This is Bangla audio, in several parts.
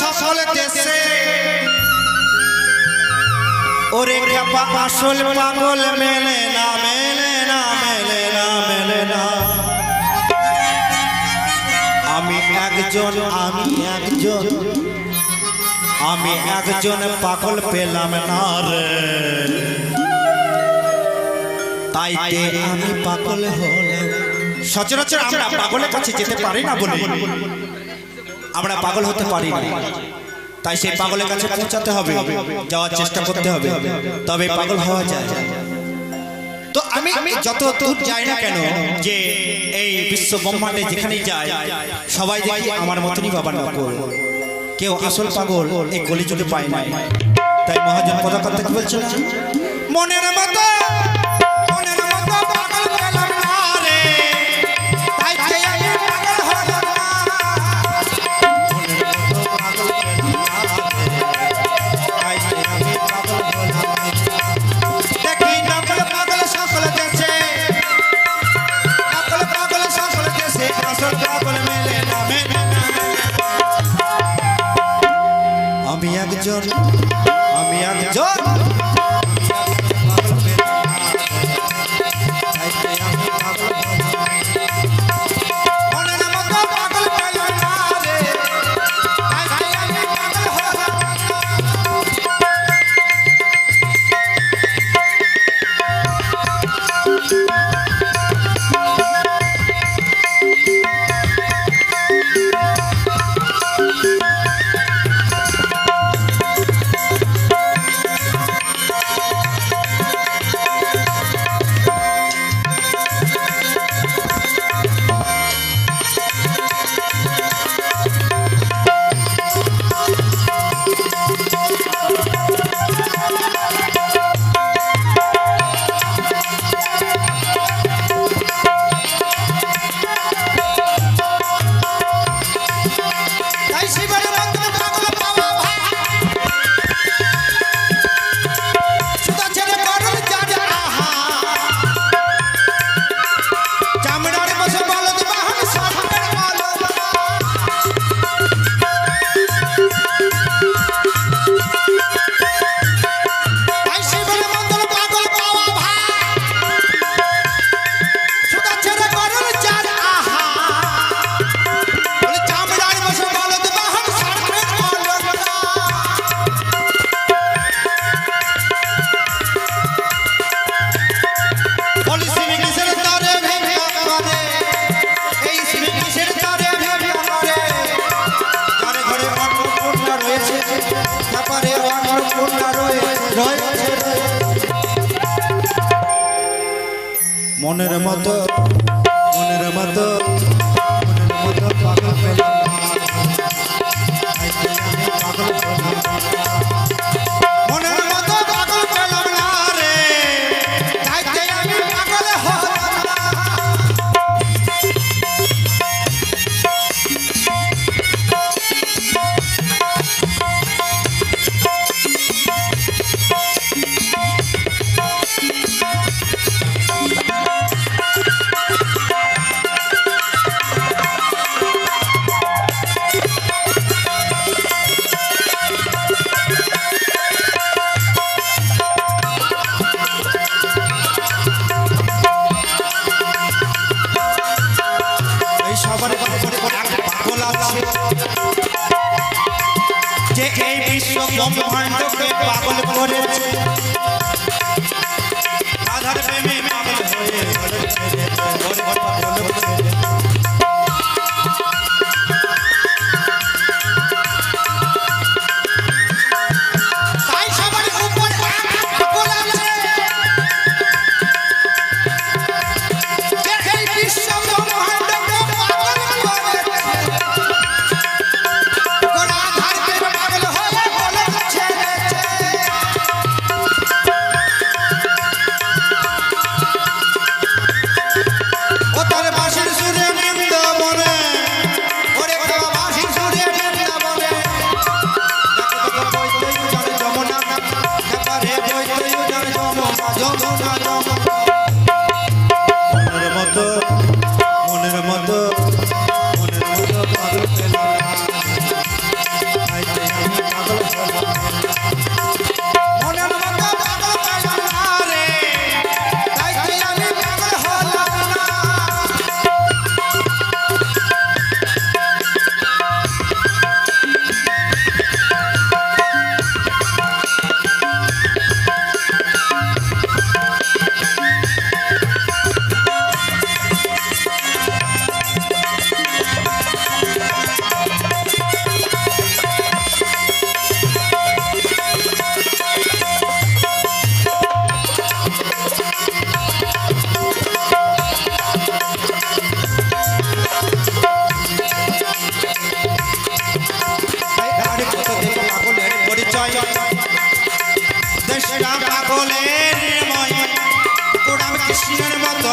সফল দেশে ওরে খেপা আসল পাগল মেলে না মেলে না মেলে না মেলে না। আমি একজন আমি একজন। আমি একজন পাগল পেলাম না রে। তাই আমি পাগল হলাম। সচরাচর আমরা পাগলের কাছে যেতে পারি না বলি। আমরা পাগল হতে পারি না তাই সেই পাগলের কাছে পৌঁছাতে হবে যাওয়ার চেষ্টা করতে হবে তবে পাগল হওয়া যায়। তো আমি আমি যত দূর যাই না কেন যে এই বিশ্ব ব্রহ্মাণ্ডে যেখানে যায় সবাই দেখি আমার মতনই বাবার পাগল কেউ আসল পাগল এই কলিযুগে পায় না তাই মহাজন পদাকর্তা কি বলছে মনের মতো! একজন আমি একজন মনের মতো যে এই বিশ্ব ব্রহ্মাণ্ডকে পাগল করেছে।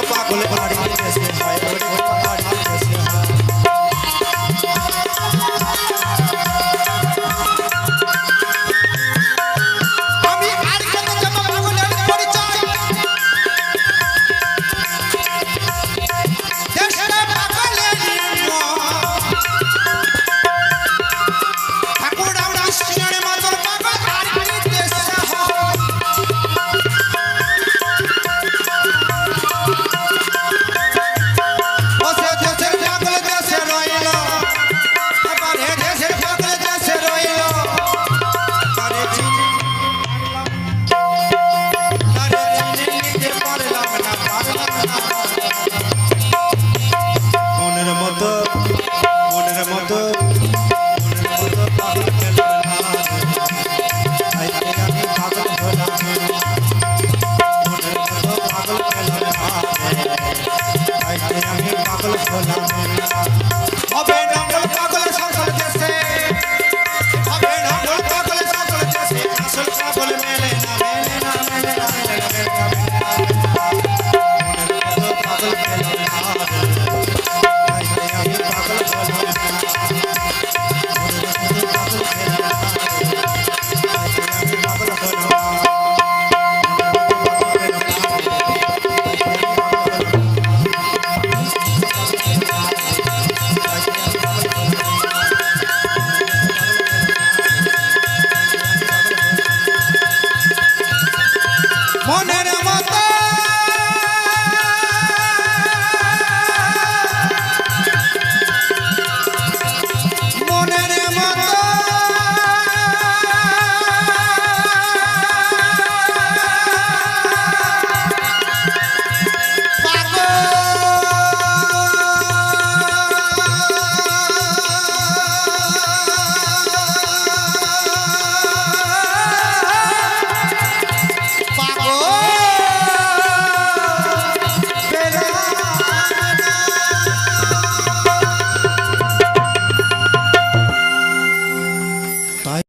পাগল বাড়ি হলাম হবে না।